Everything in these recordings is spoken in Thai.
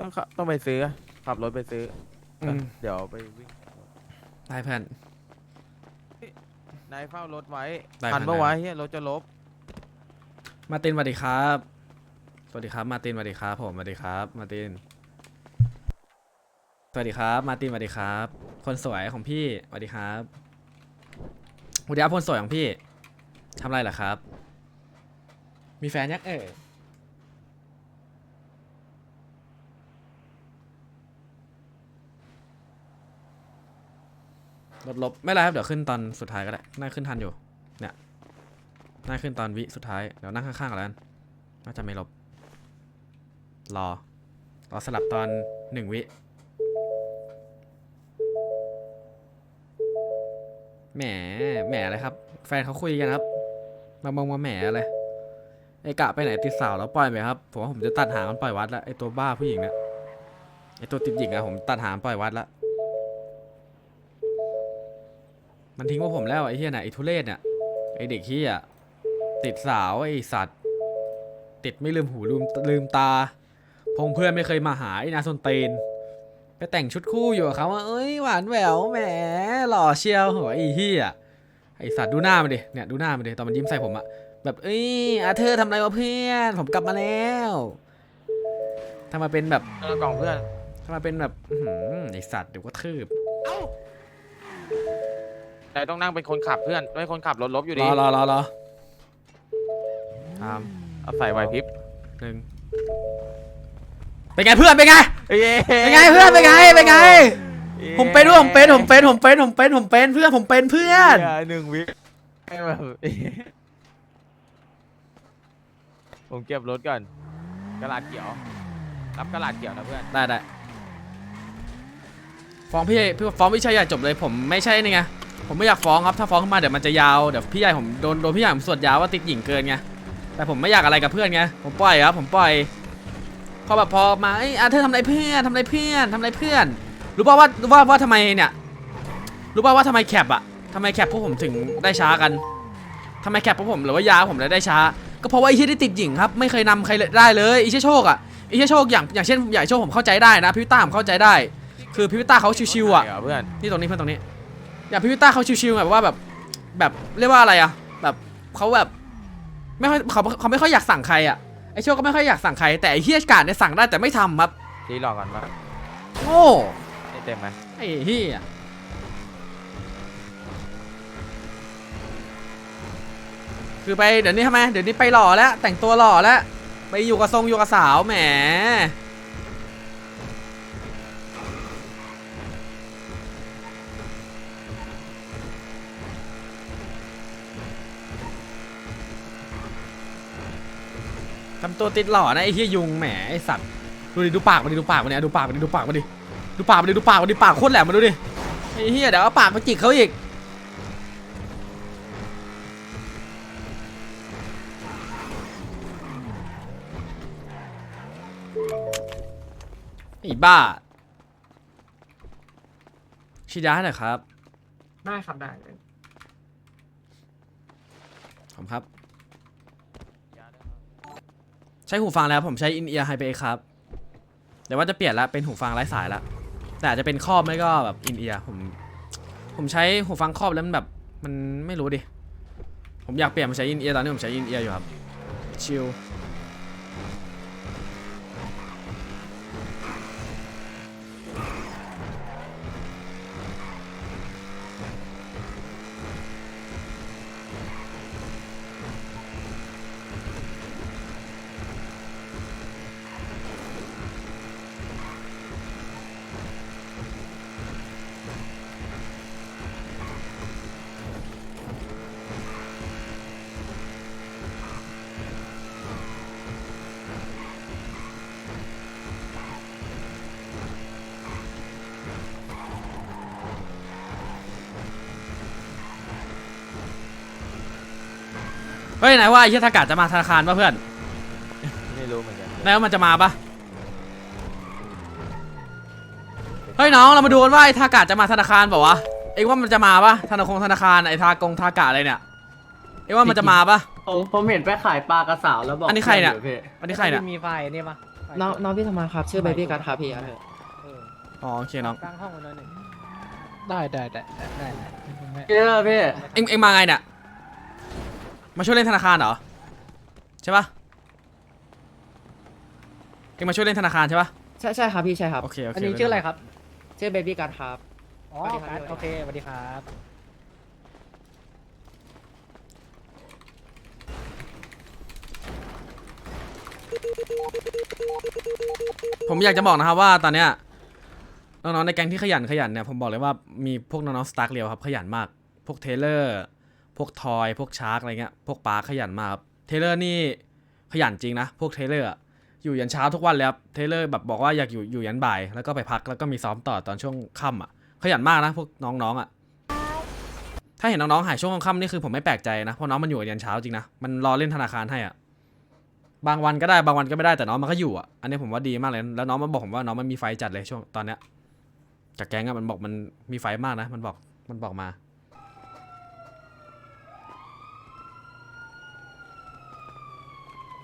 ต้องขับต้องไปซื้อขับรถไปซื้ออม เดี๋ยวไปวิ่งได้เพื่อน นายเฝ้ารถไว้ได้ทันครับเมื่อได้วานเฮียรถจะลบมาร์ตินสวัสดีครับ สวัสดีครับ มาร์ตินสวัสดีครับผมสวัสดีครับ มาร์ติน สวัสดีครับ มาร์ตินสวัสดีครับ คนสวยของพี่สวัสดีครับสวัสดีครับคนสวยของพี่ทำอะไรเหรอครับ มีแฟนยักเอ่ย ลดลบไม่ไรครับเดี๋ยวขึ้นตอนสุดท้ายก็ได้น่าขึ้นทันอยู่เนี่ยน่าขึ้นตอนวิสุดท้ายเดี๋ยวนั่งข้างๆกันแล้วกันน่าจะไม่ลบ รอรอสลับตอนหนึ่งวิแหมแหมอะไรครับ แฟนเขาคุยกันครับ มามองมาแหมอะไรไอกะไปไหนติดสาวแล้วปล่อยไปครับผมว่าผมจะตัดหางมันปล่อยวัดละไอตัวบ้าผู้หญิงเนี่ยไอตัวติดหญิงอะผมตัดหางปล่อยวัดละ มันทิ้งพวกผมแล้วไอเฮียน่ะไอทุเรศเนี่ยไอเด็กเฮียติดสาวไอสัตว์ ติดไม่ลืมหูลืมลืมตา พงเพื่อนไม่เคยมาหาไอ้นาซนเตนไปแต่งชุดคู่อยู่กับเขาว่าเอ้ยหวานแหววแหมหล่อเชียวโหไอ้เฮียไอสัตว์ดูหน้ามันดิเนี่ยดูหน้ามันดิตอนมันยิ้มใส่ผมอะแบบเอ้ยอาเธอร์ทำอะไรวะเพื่อนผมกลับมาแล้วทำมาเป็นแบบเออกล่องเพื่อนทำมาเป็นแบบอื้อหือไอสัตว์เดี๋ยวก็ทืบ นายต้องนั่งเป็นคนขับเพื่อนไม่ให้คนขับรถลบอยู่รดีอรอรอรอตามเอาใส่ไหวพริบหนึ่งเป็นไงเพื่อนเป็นไงเอ้ยเป็นไงเพื่อนเป็นไงเป็นไง ผมเป็นด้วยผมเป็นผมเป็นผมเป็นผมเป็นผมเป็นเพื่อนผมเป็นเพื่อนเหี้ยหนึ่งวิให้แบบ ผมเก็บรถก่อนกระดาษเขียวรับกระดาษเขียวนะเพื่อนได้ได้ฟ้องพี่พี่ฟ้องพี่ชายใหญ่จบเลยผมไม่ใช่นี่ไง ผมไม่อยากฟ้องครับ ถ้าฟ้องขึ้นมาเดี๋ยวมันจะยาว เดี๋ยวพี่ใหญ่ผมโดนโดนพี่ใหญ่ผมสวดยาวว่าติดหญิงเกินไง แต่ผมไม่อยากอะไรกับเพื่อนไง ผมปล่อยครับ ผมปล่อยพอแบบพอมาไอ้ยอาเธอทำอะไรเพื่อนทำอะไรเพื่อนทำอะไรเพื่อน รู้ป่าวว่ารู้ป่าวว่าทำไมเนี่ย รู้ป่าวว่าทำไมแคปอะทำไมแคปพวกผมถึงได้ช้ากันทำไมแคปพวกผมหรือว่ายาผมเลยได้ช้า ก็เพราะว่าไอ้ที่ได้ติดหญิงครับ ไม่เคยนำใครเลยได้เลยไอ้เชี่ยโชคอะไอ้เชี่ยโชคอย่างอย่างเช่นอย่างโชคผมเข้าใจได้นะพิวิต้าผมเข้าใจได้ คือพิวิต้าเขาชิวๆอะเหรเพื่อนนี่ตรงนี้เพื่อนตรงนี้ อย่างพิวิต้าเขาชิวๆแบบว่าแบบแบบเรียกว่าอะไรอะแบบเขาแบบไม่ค่อยเขาเขาไม่ค่อยอยากสั่งใครอะไอ้โชคก็ไม่ค่อยอยากสั่งใครแต่ไอ้เฮียการเนี่ยสั่งได้แต่ไม่ทำครับทีหลอกกันว่าโง่นี่เต็มไหมไอ้เฮียคือไปเดี๋ยวนี้ทำไมเดี๋ยวนี้ไปหล่อแล้วแต่งตัวหล่อแล้วไปอยู่กับทรงอยู่กับสาวแหม ทำตัวติดหล่อนะไอ้เฮียยุงแหมไอ้สัตว์ดูดิดูปากมันดิดูปากมันเนี่ยดูปากมันดิดูปากมันดิดูปากมันดิดูปากมันดิปากโคตรแหลมมาดูดิไอ้เฮียเดี๋ยวเอาปากมาจิกเขาอีกไอ้บ้าชิดาหน่อยครับ ได้ครับได้เลยผมครับ ใช้หูฟังแล้วผมใช้อินเอียร์ไฮเปครับเดี๋ยวว่าจะเปลี่ยนละเป็นหูฟังไร้สายละแต่อาจจะเป็นครอบไม่ก็แบบอินเอียร์ผม ผมใช้หูฟังครอบแล้วมันแบบมันไม่รู้ดิผมอยากเปลี่ยนมาใช้อินเอียร์ตอนนี้ผมใช้อินเอียร์อยู่ครับชิล ฮ้ยไหนว่าไอ้เหี้ยทากาจะมาธนาคารป่ะเพื่อนไม่รู้เหมือนกันไหนว่ามันจะมาปะเฮ้ยน้องเรามาดูกันว่าไอ้ทากาจะมาธนาคารเปล่าวะเอ็งว่ามันจะมาปะธนาคงธนาคารไอ้ทากงทากาอะไรเนี่ยเอ็งว่ามันจะมาปะ ผมผมเห็นไปขายปลากระสาวแล้วบอกอันนี้ใครเนี่ยดี๋วพี่อันนี้ใครเนี่ยมีไฟนี่ปะไฟน้องน้องพี่ธรรมาครับ ชื่อเบบี้การ์ดครับพี่อะอ๋อโอเคน้องกลางห้องไว้หน่อยหนึ่งได้ได้ได้ได้ได้ได้ไม่เยอะพี่เอ็งเอ็งมาไงเนี่ย มาช่วยเล่นธนาคารเหรอ ใช่ปะเอ็งมาช่วยเล่นธนาคารใช่ปะ ใช่ใช่ครับพี่ใช่ครับโอเคโอเคอันนี้ชื่ออะไรครับ ชื่อเบบี้การ์ดครับ อ๋อสวัสดีครับโอเคสวัสดีครับ ผมอยากจะบอกนะครับว่าตอนเนี้ยน้องๆในแก๊งที่ขยันขยันเนี่ยผมบอกเลยว่ามีพวกน้องๆสตาร์เรียวครับขยันมาก พวกเทเลอร์ พวกทอย พวกชาร์กอะไรเงี้ย พวกปาร์คขยันมากครับ เทเลอร์นี่ขยันจริงนะ พวกเทเลอร์อยู่ยันเช้าทุกวันเลยครับ เทเลอร์แบบบอกว่าอยากอยู่อยู่ยันบ่าย แล้วก็ไปพัก แล้วก็มีซ้อมต่อตอนช่วงค่ำอะ ขยันมากนะ พวกน้องๆอะ ถ้าเห็นน้องๆหายช่วงค่ำนี่คือผมไม่แปลกใจนะ เพราะน้องมันอยู่ยันเช้าจริงนะ มันรอเล่นธนาคารให้อะ บางวันก็ได้ บางวันก็ไม่ได้ แต่น้องมันก็อยู่อะ อันนี้ผมว่าดีมากเลย แล้วน้องมันบอกผมว่าน้องมันมีไฟจัดเลยช่วงตอนเนี้ยจากแก๊งอะมันบอกมันมีไฟมากนะ มันบอกมันบอกมา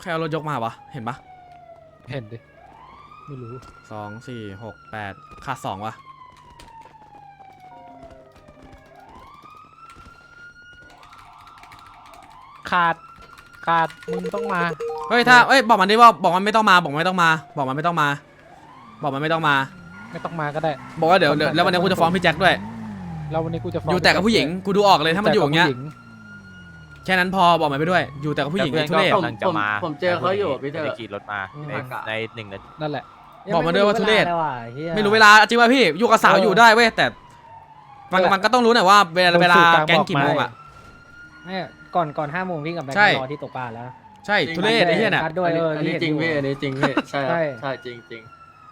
ใครเอารถยกมาวะ เห็นปะเห็นดิ ไม่รู้ สองสี่หกแปดขาดสองวะขาด ขาด มึงต้องมา เฮ้ยถ้าเอ้ยบอกมันดิว่าบอกมันไม่ต้องมาบอกมันไม่ต้องมา บอกมันไม่ต้องมา บอกมันไม่ต้องมา ไม่ต้องมาก็ได้ บอกว่าเดี๋ยวเดี๋ยวแล้ววันนี้กูจะฟ้องพี่แจ็คด้วย แล้ววันนี้กูจะฟ้งอยู่แต่กับผู้หญิงกูดูออกเลยถ้ามันอยู่อย่างเงี้ย แต่กับผู้หญิ แค่นั้นพอบอกมันไปด้วย อยู่แต่กับผู้หญิงเพื่ไอ้อนทุก็เรศกำลังจะมาผมเจอเขาอยู่พี่เตอร์ไม่ได้ขี่รถมาในอืมในหนึ่งนาที นั่นแหละ บอกมาด้วยว่าทุเรศยังไม่รู้วลาเลยว่ะเหี้ยไม่รู้เวลาจริงป่ะพี่อยู่กับสาวเออออยู่ได้เว้ยแต่มันนั่นแหละมันก็ต้องรู้หน่อยว่าเวลาเวลาสื่อกลางแก๊งบอกกี่โมงอะ เนี่ยก่อนก่อนห้าโมงพี่กับแบงใช่ค์รอที่ตกปลาแล้วใช่ทุเรศไอ้เหี้ยเนี่ยนัดด้วยเอออันนี้เห็จริงอยู่พี่อันนี้จริงพี่ใช่ครับใช่ ใช่จริงจริง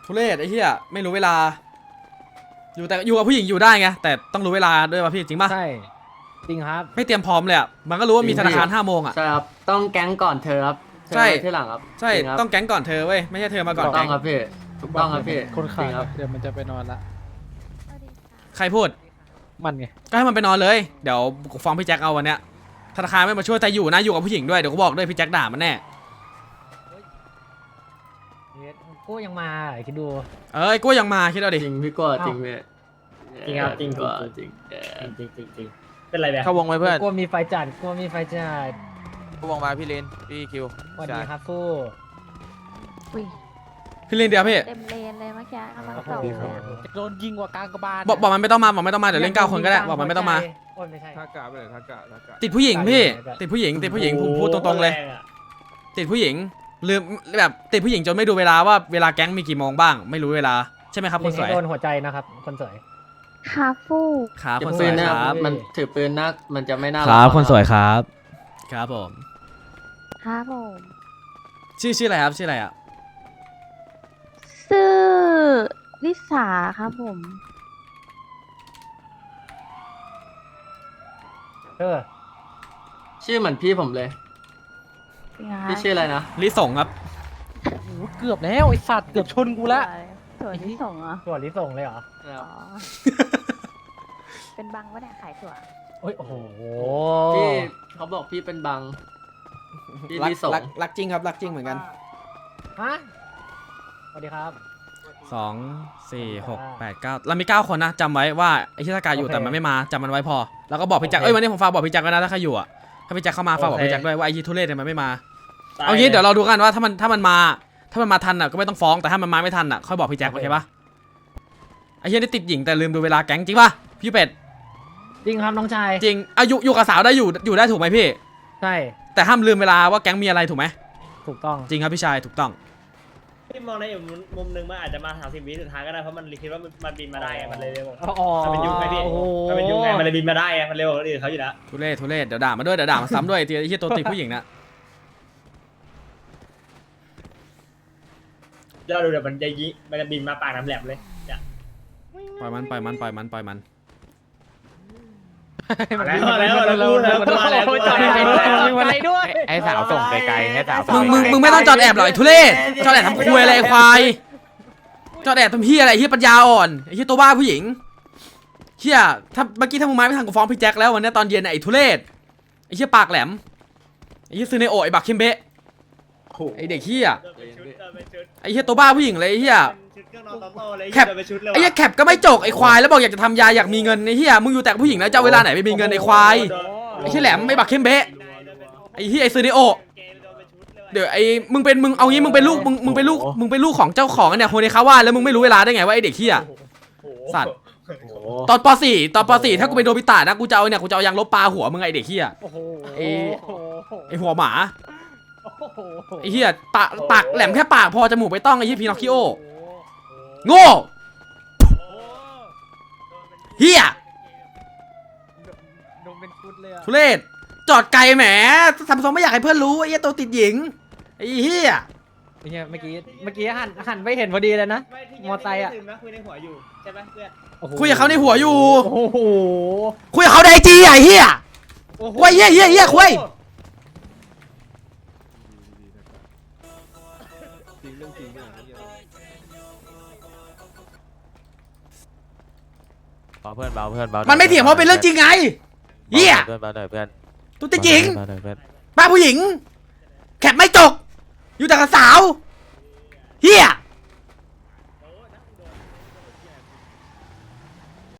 ทุเรศไอ้เหี้ยไม่รู้เวลา อยู่แต่อยู่กับผู้หญิงอยู่ได้ไงแต่ต้องรู้เวลาด้วยป่ะพี่จริงป่ะใช่ จริงครับ ไม่เตรียมพร้อมเลยอะมันก็รู้ว่ามีธนาคารห้าโมงอะ ใช่ครับ ต้องแก๊งก่อนเธอครับเธอใช่ไว้ที่หลังครับใช่จริครับต้องแก๊งก่อนเธอเว้ยไม่ใช่เธอมาก่อนถูกต้อแก๊งงครับพี่ถูกต้องครับพี่คนขาจริดงครับเดี๋ยวมันจะไปนอนละ ใครพูด มันไง ก็ให้มันไปนอนเลย เดี๋ยวกูฟ้องพี่แจ็คเอาวันเนี้ยธนาคารไม่มาช่วยแต่อยู่นะอยู่กับผู้หญิงด้วยเดี๋ยวกูบอกด้วยพี่แจ็คด่ามันแน่กูยังมาคิดดู เอ้ยกูยังมาคิดเอาดิจริงพี่กลัวจริงพี่จริงครับจริงกลัวจริงจริงเออจริงจริงจริง เป็นไรแบบเข้าวงไหมเพื่อนกูมีไฟจัดกูมีไฟจัดเข้าวงมาพี่ลินพี่คิวสวัสดีครับฟูอุ้ยพี่ลินเดียวพี่เต็มเลนเลยเมื่อกี้กำลังโอ้โหส่งโดนยิงกว่ากลางกระบาลบอกบอกมันไม่ต้องมาบอกไม่ต้องมาเดี๋ยวเล่นเก้าคนก็ได้บอกมันไม่ต้องมา โอ้ยไม่ใช่ทากะไปเลยทากะทากะติดผู้หญิงพี่ใช่ติดผู้หญิง ติดผู้หญิงผมพูดตรงๆเลยแอะติดผู้หญิงลืมแบบติดผู้หญิงจนไม่ดูเวลาว่าเวลาแก๊งมีกี่โมงบ้าง ไม่รู้เวลาใช่ไหมครับคนสวยโดนหัวใจนะครับคนสวย คาฟูครับอย่าคนสปืวยนนะคครัรับบมันถือปืนนะมันจะไม่น่าครับกคนสวยครับ ครับผม ครับผมชื่อชื่ออะไรครับชื่ออะไรอะชื่อลิสาครับผม เออชื่อเหมือนพี่ผมเลยเป็นไงพี่ชื่ออะไรนะลิส่งครับโอ้โหเกือบแล้วไอสัตว์เกือบชนกูละถั่วที่ส่งเหรอตัวลิส่งเลยเหรออ๋อ เป็นบังวะเนี่ยขายถั่ว โอ้ยโอ้โหพี่เขาบอกพี่เป็นบัง พี่รักลิสงรักรักจริงครับรักจริงเหมือนกันฮะสวัสดีครับ สองสี่หกแปดเก้าเรามีเก้าคนนะจำไว้ว่าไอ้ที่สกายอยู่โอเคแต่มันไม่มาจำมันไว้พอ แล้วก็บอกพี่แจ็คโอเค เอ้ยวันนี้ผมฝากบอกพี่แจ็คไว้นะถ้าใครอยู่อะถ้าพี่แจ็คเข้ามาฝากบอกโอเคพี่แจ็คด้วยว่าไอ้ยี่ทุเรศเนี่ยมันไม่มาตเอางี้เดี๋ยวเราดูกันว่าถ้ามันถ้ามันมา ถ้ามันมาทันอะก็ไม่ต้องฟ้องแต่ถ้ามันมาไม่ทันอะค่อยบอกพี่แจ็คโอเคปะไอ้เหี้ยนี่ติดหญิงแต่ลืมดูเวลาแก๊งจริงปะพี่เป็ด จริงครับน้องชายจริงอายุอยู่กับสาวได้อยู่อยู่ได้ถูกไหมพี่ ใช่แต่ห้ามลืมเวลาว่าแก๊งมีอะไรถูกไหมถูกต้อง จริงครับพี่ชายถูกต้อง พี่มองในอีกมุมหนึงมันอาจจะมาสามสิบวิสุดท้ายก็ได้เพราะมันคิดว่ามันมันบินมาได้ไงมันเลยเร็วกว่าอ๋อมันเป็นยุงไงพี่โอ้โหมันเป็นยุงไงมันเลยบินมาได้ไงมันเร็วกว่าคนอื่นเขาอยู่แล้วทุเรศทุเรศเดี๋ยวด่ามาด้วยเดี๋ยวด่ามาซ้ำด้วยไอ้เหี้ยตัวติดผู้หญิงนะเดี๋ยวเราดูเดี๋ยวมันจะยิมันจะบินมาปากน้ำแหลมเลยเนี่ยปล่อยมันปล่อยมันปล่อยมันปล่อยมัน มาแล้วมาแล้วมาแล้วมาแล้วมาแล้วโอ้ยใจใจด้วยให้สาวส่งไกลๆให้สาวส่มึงงมึงมึงไม่ต้องจอดแอบหรอกไอ้ทุเรศจอดแอบทำคุยอะไรไอ้ควายจอดแอบทำเฮียอะไรไอ้เฮียปัญญาอ่อนไอ้เฮียตัวบ้าผู้หญิงเฮียถ้าเมื่อกี้ถ้ามึงมาไม่ทันกูฟ้องพี่แจ็คแล้ววันนี้ตอนเย็นน่ะไอ้ทุเรศไอ้เฮียปากแหลมไอ้เฮียซื้อในโอไอ้บักเข้มเบะไอเด็กเฮียโดนเป็นชุดโดนเป็นชุดไอเฮียตัวบ้าผู้หญิงเลยไอเฮียเป็น ชุดเครื่องนอนโตๆเลยแคปโดนเป็นชุดเลยไอเฮียแคปก็ไม่จกไอควายแล้วบอกอยากจะทำยาอยากมีเงินไอเฮียมึงอยู่แต่กับผู้หญิงแล้วจะเอาเวลาไหนไปมีเงินไอควายไอ้เหี้ยแหลมไม่บักเข้มเบะไอเฮียไอซูนิโอ เดี๋ยวไอ้มึงเป็นมึงเอางี้มึงเป็นลูกมึงมึงเป็นลูกมึงเป็นลูกของเจ้าของอันเนี่ยโฮเนคาว่าแล้วมึงไม่รู้เวลาได้ไงว่าไอเด็กเฮียสัตว์ ตอนป .4 ตอนป .4 ถ้ากูเป็นโดบิตะนะกูจะเอาเนี่ยกูจะเอายางลบปลาหัวมึงไอเด็กเฮียโอ้โหไอ้ ไอหัวหมาไอเฮียปากปากแหลมแค่ปากพอจมูกไม่ต้องไอเฮียพีนอคคิโอ โง่เฮียโดนเป็นชุดเลยอะทุเรศจอดไกลแหมทำทรงไม่อยากให้เพื่อนรู้ไอ้เฮียตัวติดหญิงไอ้เฮียไอ้เหี้ยเมื่อกี้เมื่อกี้หันหันไปเห็นพอดีเลยนะไม่ที่มอไซค์อะ ลืมนะคุยในหัวอยู่ใช่ไหมเพื่อนโอ้โหคุยกับเขาในหัวอยู่ โอ้โหคุยกับเขาในไอจีไอ้เฮีย โอ้โหคุยเฮียเฮียเฮียคุยเบาเพื่อนเบาเพื่อนเบามันไม่เถียงเพราะเป็นเรื่องจริงไงเฮียเพื่อนเบาหน่อยเพื่อนตัวติดหญิงเบาหน่อยเพื่อน บ้าผู้หญิง แคปไม่จก อยู่แต่กับสาวเ